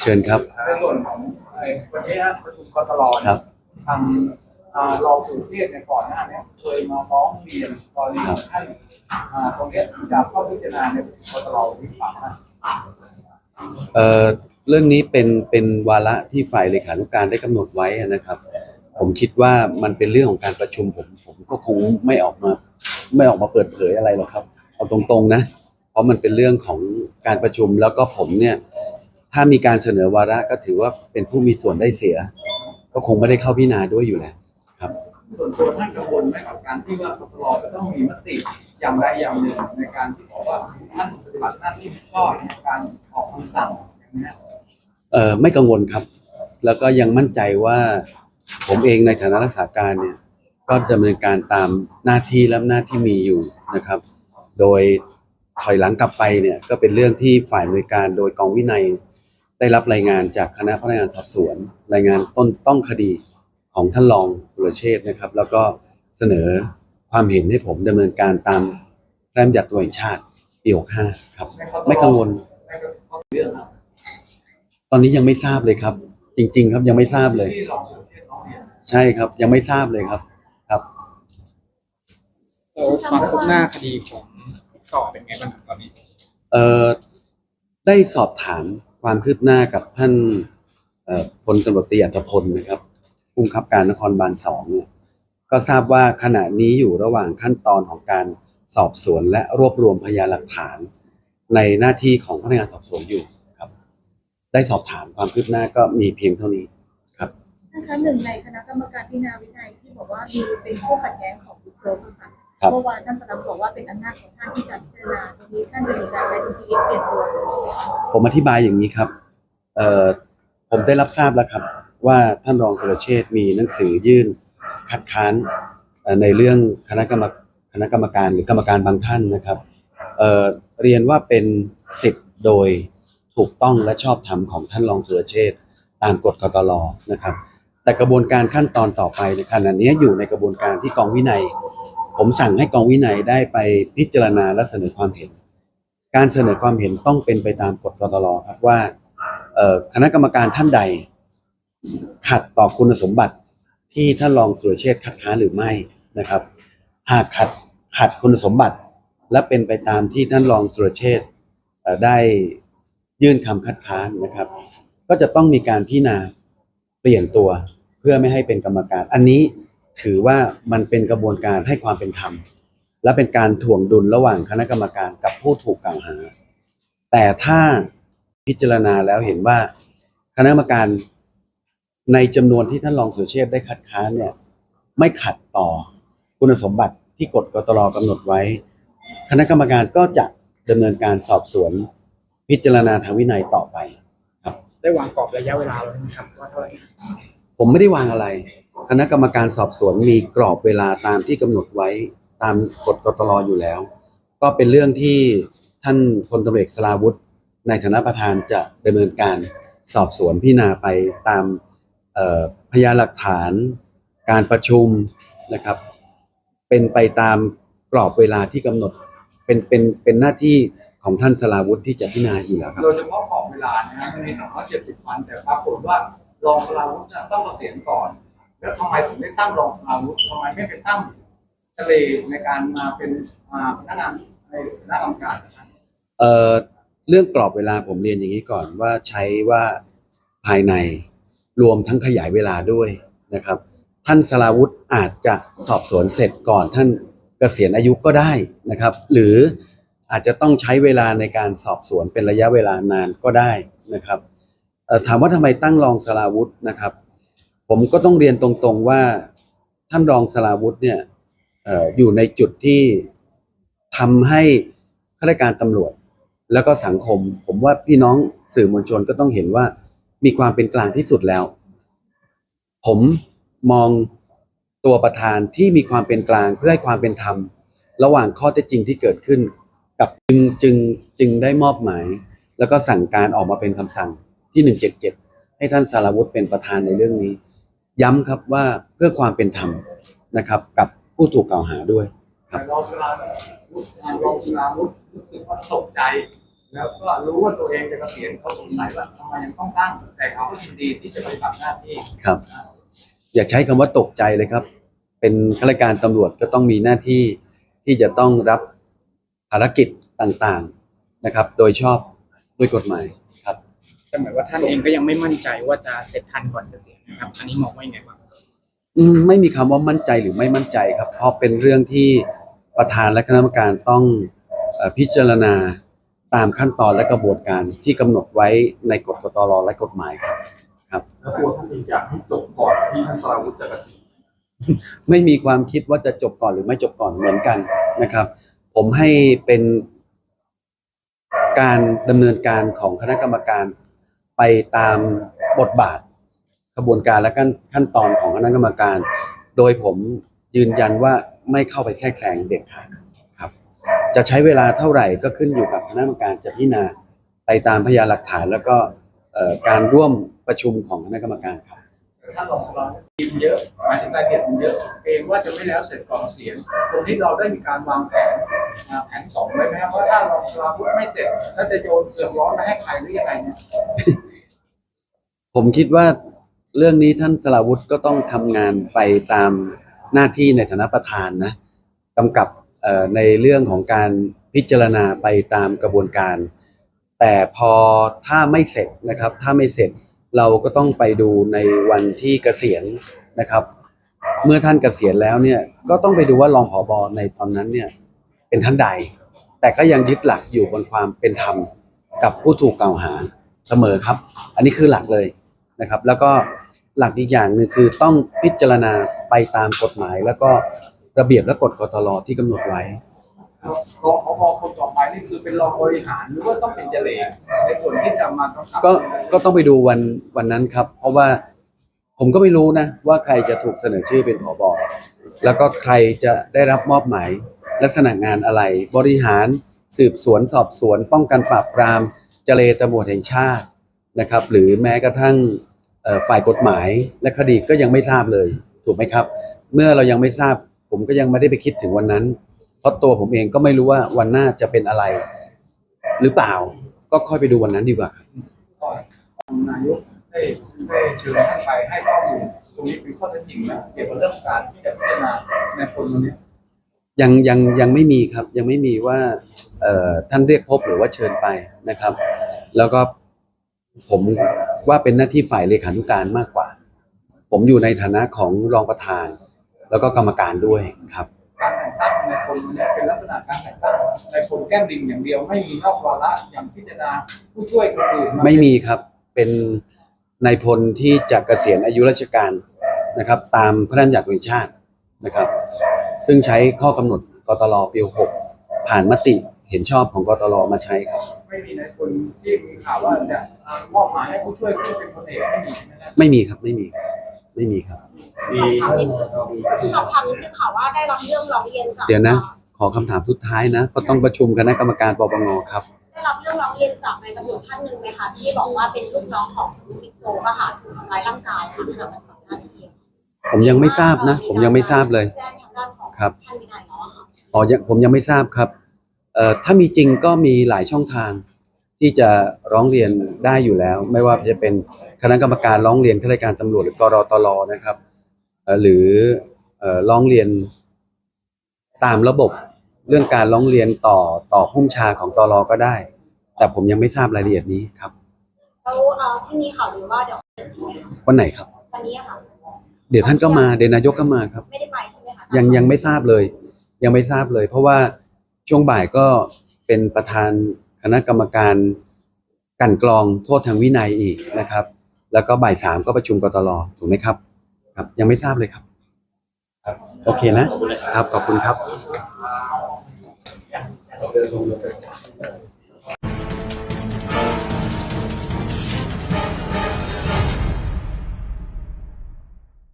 เชิญครับ ในส่วนของไอ้วันนี้นะประชุมกตลเนี่ยครับทางอ่ารองสุเทพในยก่อนหน้าเนี้เคยมาร้องเรียนกรณีท่านอ่าตรงเนี้ยจะเข้าพิจารณาในประชุมกตลที่ฝั่งนะเอ่อเรื่องนี้เป็นเป็นวาระที่ฝ่ายเลขานุการได้กำหนดไว้นะครับ ผมคิดว่ามันเป็นเรื่องของการประชุมผมผมก็คงไม่ออกมา ไม่ออกมาเปิดเผยอะไรหรอกครับ เอาตรงๆนะ เพราะมันเป็นเรื่องของการประชุมแล้วก็ผมเนี่ยถ้ามีการเสนอวาระก็ถือว่าเป็นผู้มีส่วนได้เสีย ก็คงไม่ได้เข้าพิจารณาด้วยอยู่แล้วครับ ส่วนตัวท่านกังวลไหมกับการที่ว่ากตลจะต้องมีมติอย่างใดอย่างหนึ่งในการที่บอกว่าท่านปฏิบัติหน้าที่ไม่ชอบในการออกคำสั่งอย่างนี้ยเอ่อไม่กังวลครับ แล้วก็ยังมั่นใจว่าผมเองในฐานะรักษาการเนี่ยก็ดำเนินการตามหน้าที่และหน้าที่มีอยู่นะครับ โดย ถอยหลังกลับไปเนี่ยก็เป็นเรื่องที่ฝ่ายบริการโดยกองวินัย ได้รับรายงานจากคณะพนักงานสอบสวน รายงานต้นต้องคดีของท่านรองสุรเชษฐ์นะครับ แล้วก็เสนอความเห็นให้ผมดำเนินการตามพระราชบัญญัติตัวแห่งชาติปี65ครับ ไม่กังวลตอนนี้ยังไม่ทราบเลยครับ จริง ๆ ครับยังไม่ทราบเลย ใช่ครับ ยังไม่ทราบเลยครับ ครับความคืบหน้าคดีของ ต่อเป็นไงบ้างครับตอนนี้เอ่อได้สอบถามความคืบหน้ากับท่านเอ่อพลตำรวจตรีอัตพลนะครับผู้บังคับการนครบาลสองเนี่ยก็ทราบว่าขณะนี้อยู่ระหว่างขั้นตอนของการสอบสวนและรวบรวมพยานหลักฐาน ในหน้าที่ของพนักงานสอบสวนอยู่ครับ ได้สอบถามความคืบหน้าก็มีเพียงเท่านี้ครับท่านคะหนึ่งในคณะกรรมการพิจารณาวินัยที่บอกว่ามีเป็นคู่ขัดแย้งของบิ๊กโจ๊กอะค่ะ ครับ เมื่อวานท่านประธานบอกว่าเป็นอำนาจของท่านที่จะพิจารณาตรงนี้ท่านจะมีการใช้ดุลพินิจเปลี่ยนตัวผมอธิบายอย่างนี้ครับเอ่อผมได้รับทราบแล้วครับ ว่าท่านรองสุรเชษฐ์มีหนังสือยื่นคัดค้านเอ่อในเรื่องคณะกรรมคณะกรรมการหรือกรรมการบางท่านนะครับเอ่อเรียนว่าเป็นสิทธิ์โดยถูกต้องและชอบธรรมของท่านรองสุรเชษฐ์ตามกฎกตลนะครับ แต่กระบวนการขั้นตอนต่อไปในขณะนี้อยู่ในกระบวนการที่กองวินัย ผมสั่งให้กองวินัยได้ไปพิจารณาและเสนอความเห็น การเสนอความเห็นต้องเป็นไปตามกฎกตลครับว่าคณะกรรมการท่านใด ขัดต่อคุณสมบัติที่ท่านรองสุรเชษฐ์คัดค้านหรือไม่นะครับ หากขัดขัดคุณสมบัติและเป็นไปตามที่ท่านรองสุรเชษฐ์ได้ยื่นคำคัดค้านนะครับ ก็จะต้องมีการพิจารณาเปลี่ยนตัวเพื่อไม่ให้เป็นกรรมการ อันนี้ ถือว่ามันเป็นกระบวนการให้ความเป็นธรรม และเป็นการถ่วงดุลระหว่างคณะกรรมการกับผู้ถูกกล่าวหา แต่ถ้าพิจารณาแล้วเห็นว่าคณะกรรมการในจำนวนที่ท่านรองสุรเชษฐ์ได้คัดค้านเนี่ย ไม่ขัดต่อคุณสมบัติที่กฎกตรกำหนดไว้ คณะกรรมการก็จะดำเนินการสอบสวน พิจารณาทางวินัยต่อไปได้วางกรอบระยะเวลาแล้วใช่ไหมครับว่าเท่าไหร่ผมไม่ได้วางอะไร คณะกรรมการสอบสวนมีกรอบเวลาตามที่กำหนดไว้ตามกฎกตรออยู่แล้ว ก็เป็นเรื่องที่ท่านพลตำรวจเอกสราวุธ ในฐานะประธานจะดำเนินการสอบสวนพิจารณาไปตามพยานหลักฐาน การประชุมนะครับ เป็นไปตามกรอบเวลาที่กำหนดเป็นเป็นเป็นหน้าที่ของท่านสราวุธที่จะพิจารณาอยู่แล้วครับโดยเฉพาะกรอบเวลานะฮะใน270วันแต่ปรากฏว่ารองพลาวุฒิจะต้องเกษียณก่อน แล้วทำไมถึงไม่ตั้งรองพลาวุฒิทำไมไม่ไปตั้งทะเลในการมาเป็นอาพนักงานในคณะกรรมการนะครับเอ่อเรื่องกรอบเวลาผมเรียนอย่างนี้ก่อนว่าใช้ว่าภายในรวมทั้งขยายเวลาด้วยนะครับ ท่านสราวุธอาจจะสอบสวนเสร็จก่อนท่านเกษียณอายุก็ได้นะครับ หรืออาจจะต้องใช้เวลาในการสอบสวนเป็นระยะเวลานานก็ได้นะครับถามว่าทำไมตั้งรองสราวุธนะครับ ผมก็ต้องเรียนตรงๆว่าท่านรองสราวุธเนี่ยเอ่ออยู่ในจุดที่ทำให้ข้าราชการตำรวจ แล้วก็สังคม ผมว่าพี่น้องสื่อมวลชนก็ต้องเห็นว่ามีความเป็นกลางที่สุดแล้ว ผมมองตัวประธานที่มีความเป็นกลางเพื่อให้ความเป็นธรรม ระหว่างข้อเท็จจริงที่เกิดขึ้น กับจึงจึงจึงได้มอบหมาย แล้วก็สั่งการออกมาเป็นคำสั่งที่ 177 ให้ท่านสารวุฒิเป็นประธานในเรื่องนี้ ย้ำครับว่าเพื่อความเป็นธรรมนะครับ กับผู้ถูกกล่าวหาด้วยครับแต่รองพลาวุฒิรองพลาวุฒิรู้สึกว่าตกใจ แล้วก็รู้ว่าตัวเองจะเกษียณเขาสงสัยว่าทำไมยังต้องตั้งแต่เขาก็ยินดีที่จะปฏิบัติหน้าที่ครับ อย่าใช้คำว่าตกใจเลยครับ เป็นข้าราชการตำรวจก็ต้องมีหน้าที่ที่จะต้องรับภารกิจต่างๆนะครับ โดยชอบด้วยกฎหมายครับแต่เหมือนว่าท่านเองก็ยังไม่มั่นใจว่าจะเสร็จทันก่อนเกษียณ นะครับอันนี้มองว่ายังไงบ้างอืมไม่มีคำว่ามั่นใจหรือไม่มั่นใจครับ เพราะเป็นเรื่องที่ประธานและคณะกรรมการต้องเอ่อพิจารณาตามขั้นตอนและกระบวนการที่กำหนดไว้ในกฎกตรและกฎหมายครับ แล้วตัวท่านเองอยากให้จบก่อนที่ท่านสราวุธจะเกษียณไม่มีความคิดว่าจะจบก่อนหรือไม่จบก่อนเหมือนกันนะครับ ผมให้เป็นการดำเนินการของคณะกรรมการไปตามบทบาท กระบวนการและขั้นขั้นตอนของคณะกรรมการ โดยผมยืนยันว่าไม่เข้าไปแทรกแซงเด็ดขาดครับ จะใช้เวลาเท่าไหร่ก็ขึ้นอยู่กับคณะกรรมการจะพิจารณาไปตามพยานหลักฐานแล้วก็เอ่อการร่วมประชุมของคณะกรรมการครับถ้าลองสลองทีมเยอะหมายถึงรายละเอียดมันเยอะเกรงว่าจะไม่แล้วเสร็จก่อนเกษียณตรงนี้เราได้มีการวางแผนอ่าแผนสองไว้ไหมครับว่าถ้าเราสลาวุธไม่เสร็จแล้วจะโยนเปลือกร้อนไปให้ใครหรือยังไงเนี่ยผมคิดว่า เรื่องนี้ท่านสราวุธก็ต้องทำงานไปตามหน้าที่ในฐานะประธานนะกำกับเอ่อในเรื่องของการพิจารณาไปตามกระบวนการ แต่พอถ้าไม่เสร็จนะครับ ถ้าไม่เสร็จเราก็ต้องไปดูในวันที่เกษียณนะครับ เมื่อท่านเกษียณแล้วเนี่ยก็ต้องไปดูว่ารองผอบอในตอนนั้นเนี่ยเป็นท่านใด แต่ก็ยังยึดหลักอยู่บนความเป็นธรรมกับผู้ถูกกล่าวหาเสมอครับ อันนี้คือหลักเลยนะครับ แล้วก็ หลักอีกอย่างหนึ่งคือต้องพิจารณาไปตามกฎหมาย แล้วก็ระเบียบและกฎกตลที่กำหนดไว้ รองผบคนต่อไปนี่คือเป็นรองบริหารหรือว่าต้องเป็นเจเลในส่วนที่จะมากำกับก็ก็ต้องไปดูวันวันนั้นครับ เพราะว่าผมก็ไม่รู้นะ ว่าใครจะถูกเสนอชื่อเป็นผบแล้วก็ใครจะได้รับมอบหมาย ลักษณะงานอะไร บริหารสืบสวนสอบสวน ป้องกันปราบปรามเจเลตำรวจแห่งชาตินะครับ หรือแม้กระทั่งเอ่อ ฝ่ายกฎหมายและคดีก็ยังไม่ทราบเลย ถูกไหมครับ เมื่อเรายังไม่ทราบ ผมก็ยังไม่ได้ไปคิดถึงวันนั้น เพราะตัวผมเองก็ไม่รู้ว่าวันหน้าจะเป็นอะไร หรือเปล่า ก็ค่อยไปดูวันนั้นดีกว่า นายกได้ได้เชิญท่านไปให้ข้อมูลตรงนี้เป็นข้อเท็จจริงนะเกี่ยวกับเรื่องการที่จะพิจารณาในคนคนนี้ยังยังยังไม่มีครับ ยังไม่มีว่าเอ่อท่านเรียกพบหรือว่าเชิญไปนะครับ แล้วก็ผม ว่าเป็นหน้าที่ฝ่ายเลขานุการมากกว่า ผมอยู่ในฐานะของรองประธาน แล้วก็กรรมการด้วยครับการแต่งตั้งในคนคนนี้เป็นลักษณะการแต่งตั้งในคนแก้มลิงอย่างเดียวไม่มีนอกวาระอย่างพิจารณาผู้ช่วยคนอื่นาไม่มีครับเป็นนายพลที่จะเกษียณอายุราชการนะครับ ตามพระราชบัญญัติแห่งชาตินะครับ ซึ่งใช้ข้อกำหนดกตลปี 6 ผ่านมติเห็นชอบของกตลมาใช้ครับ ไม่มีในคนที่มีข่าวว่าจะมอบหมายให้ผู้ช่วยขึ้นเป็นคนเอกไม่มีใช่ไหมครับไม่มีครับไม่มีไม่มีครับมีสอบถามนิดนึงค่ะว่าได้รับเรื่องร้องเรียนจากเดี๋ยวนะ ขอคำถามสุดท้ายนะเพราะต้องประชุมคณะกรรมการปปงครับ ได้รับเรื่องร้องเรียนจากนายตำรวจท่านหนึ่งไหมคะที่บอกว่าเป็นลูกน้องของบิ๊กโจ๊กอะค่ะถูกทำร้ายร่างกายค่ะขณะปฏิบัติหน้าที่ผมยังไม่ทราบนะ ผมยังไม่ทราบเลยแจ้งทางด้านของครับท่านวินัยแล้วอะค่ะอ๋อยังผมยังไม่ทราบครับเอ่อ ถ้ามีจริงก็มีหลายช่องทางที่จะร้องเรียนได้อยู่แล้ว ไม่ว่าจะเป็นคณะกรรมการร้องเรียนข้าราชการตำรวจหรือกรตลนะครับเอ่อหรือเอ่อร้องเรียนตามระบบเรื่องการร้องเรียนต่อต่อผู้บัญชาของตรก็ได้ แต่ผมยังไม่ทราบรายละเอียดนี้ครับแล้วเอ่อที่มีข่าวหรือว่าเดี๋ยวจะจริงไหมคะวันไหนครับ วันนี้อะค่ะ เดี๋ยวท่านก็มาเดี๋ยวนายกก็มาครับ ไม่ได้ไปใช่ไหมคะยังยังไม่ทราบเลย ยังไม่ทราบเลย เพราะว่า ช่วงบ่ายก็เป็นประธานคณะกรรมการกันกรองโทษทางวินัยอีกนะครับ แล้วก็บ่ายสามก็ประชุมกตลถูกไหมครับครับ ยังไม่ทราบเลยครับ โอเคนะครับ ขอบคุณครับ